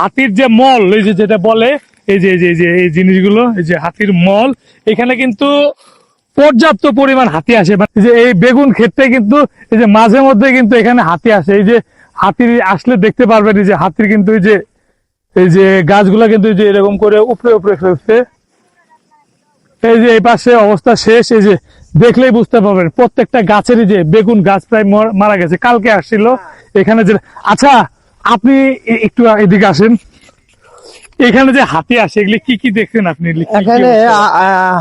হাতির যে মল এই যে যেটা বলে এই যে এই যে এই জিনিসগুলো এই যে হাতির মল এখানে কিন্তু পর্যাপ্ত পরিমাণ হাতি আসে মানে এই যে এই বেগুন ক্ষেত্রে কিন্তু এই যে মাঝে মধ্যে কিন্তু এখানে হাতি আসে এই যে হাতির আসলে দেখতে পারবেন এই যে হাতির কিন্তু এই যে এই যে গাছগুলা কিন্তু এই যে এরকম করে উপরে উপরে ফেলছে এই যে এই পাশে অবস্থা শেষ এই যে দেখলেই বুঝতে পারবেন প্রত্যেকটা গাছেরই যে বেগুন গাছ প্রায় মারা গেছে কালকে আসছিল এখানে যে আচ্ছা আপনি একটু এদিকে আসেন। এখানে যে হাতি আসে এগুলি কি কি দেখছেন আপনি? এখানে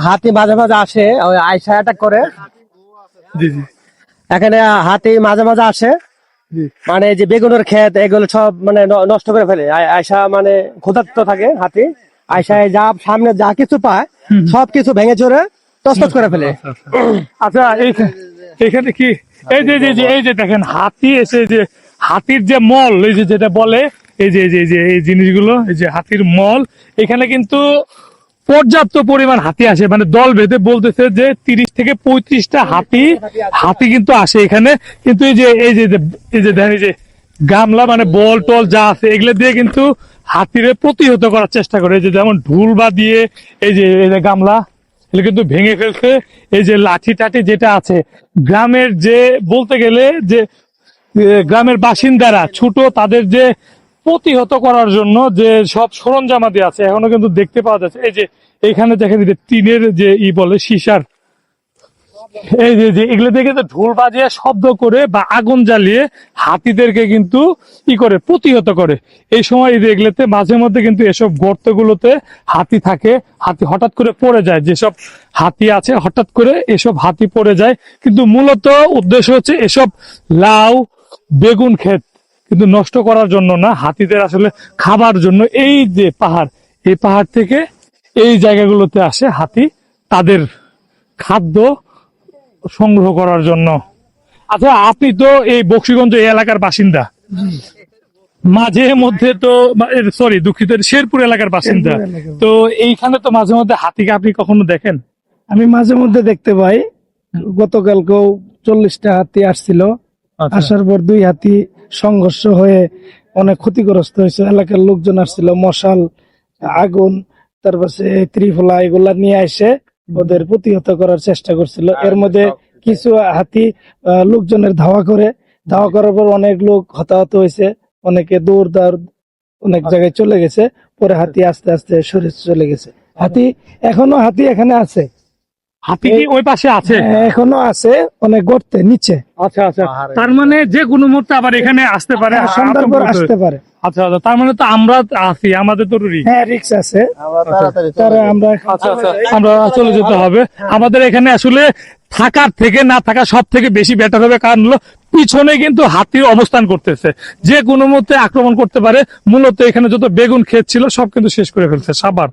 হাতি মাঝে মাঝে আসে ওই আয়সা অ্যাটাক করে। জি জি। এখানে হাতি মাঝে মাঝে আসে। মানে যে বেগুনের ক্ষেত এগুলো সব মানে নষ্ট করে ফেলে। আয়সা মানে ক্ষুধার্ত থাকে হাতি। আয়সায় যা সামনে যা কিছু পায় সব কিছু ভেঙে চড়ে তস্তত করে ফেলে। আচ্ছা এইখানে এখানে কি এই যে এই যে দেখেন হাতি এসে যে হাতির যে মল, এই যে যেটা বলে, এই যে এই যে, এই জিনিসগুলো, এই যে হাতির মল, এখানে কিন্তু পর্যাপ্ত পরিমাণ হাতি আসে। মানে দল বেঁধে বলতেছে যে তিরিশ থেকে পঁয়ত্রিশটা হাতি হাতি কিন্তু আসে এখানে। কিন্তু এই যে এই যে এই যে দেখেন যে গামলা মানে বল, টল যা আছে, এগুলো দিয়ে কিন্তু হাতিরে প্রতিহত করার চেষ্টা করে। এই যে যেমন ঢুল বা দিয়ে এই যে এই যে গামলা, এগুলো কিন্তু ভেঙে ফেলছে। এই যে লাঠি টাঠি যেটা আছে, গ্রামের যে, বলতে গেলে যে গ্রামের বাসিন্দারা, ছোট তাদের যে প্রতিহত করার জন্য যে সব সরঞ্জামাদি আছে, এখনও কিন্তু দেখতে পাওয়া যাচ্ছে। এই যে এখানে এই যে টিনের যে ই বলে, সিসার। এই যে যে এগুলো দেখে তো ঢোল বাজিয়ে শব্দ করে বা আগুন জ্বালিয়ে হাতিদেরকে কিন্তু ই করে, প্রতিহত করে। এই সময় এই যে এগুলোতে মাঝে মধ্যে কিন্তু এসব গর্তগুলোতে হাতি থাকে, হাতি হঠাৎ করে পড়ে যায়। যেসব হাতি আছে, হঠাৎ করে এসব হাতি পড়ে যায়। কিন্তু মূলত উদ্দেশ্য হচ্ছে এসব লাউ বেগুন ক্ষেত। কিন্তু নষ্ট করার জন্য না হাতিদের আসলে খাবার জন্য এই যে পাহাড় এই পাহাড় থেকে এই জায়গাগুলোতে আসে হাতি তাদের খাদ্য সংগ্রহ করার জন্য। আচ্ছা আপনি তো এই বক্সিগঞ্জ এই এলাকার বাসিন্দা। মাঝে মধ্যে তো সরি দুঃখিত শেরপুর এলাকার বাসিন্দা। তো এইখানে তো মাঝে মধ্যে হাতিকে আপনি কখনো দেখেন? আমি মাঝে মধ্যে দেখতে পাই। গতকালকেও চল্লিশটা হাতি আসছিল। আসার পর দুই হাতি সংঘর্ষ হয়ে অনেক ক্ষতিগ্রস্ত হয়েছে। এলাকার লোকজন আসছিল মশাল আগুন তারপরে ত্রিফলা এগুলা নিয়ে এসে ওদের প্রতিহত করার চেষ্টা করছিল। এর মধ্যে কিছু হাতি লোকজনের ধাওয়া করে। ধাওয়া করার পর অনেক লোক হতাহত হয়েছে। অনেকে দৌড় দাঁড় অনেক জায়গায় চলে গেছে। পরে হাতি আস্তে আস্তে সরে চলে গেছে। হাতি এখনও হাতি এখানে আছে? হাতি কি ওই পাশে আছে? হ্যাঁ, এখনও আছে অনেক গর্তে নিচে। আচ্ছা আচ্ছা। তার মানে যে কোনো মুহূর্তে আবার এখানে আসতে পারে হ্যাঁ, সন্ধ্যার পর আসতে পারে। আচ্ছা আচ্ছা তার মানে তো আমরা আছি আমাদের তো হ্যাঁ রিক্স আছে। আমরা আচ্ছা আচ্ছা আমরা চলে যেতে হবে। আমাদের এখানে আসলে থাকার থেকে না থাকা সব থেকে বেশি বেটার হবে কারণ হলো পিছনে কিন্তু হাতির অবস্থান করতেছে। যে কোনো মুহূর্তে আক্রমণ করতে পারে। মূলত এখানে যত বেগুন ক্ষেত ছিল সব কিন্তু শেষ করে ফেলছে সাবার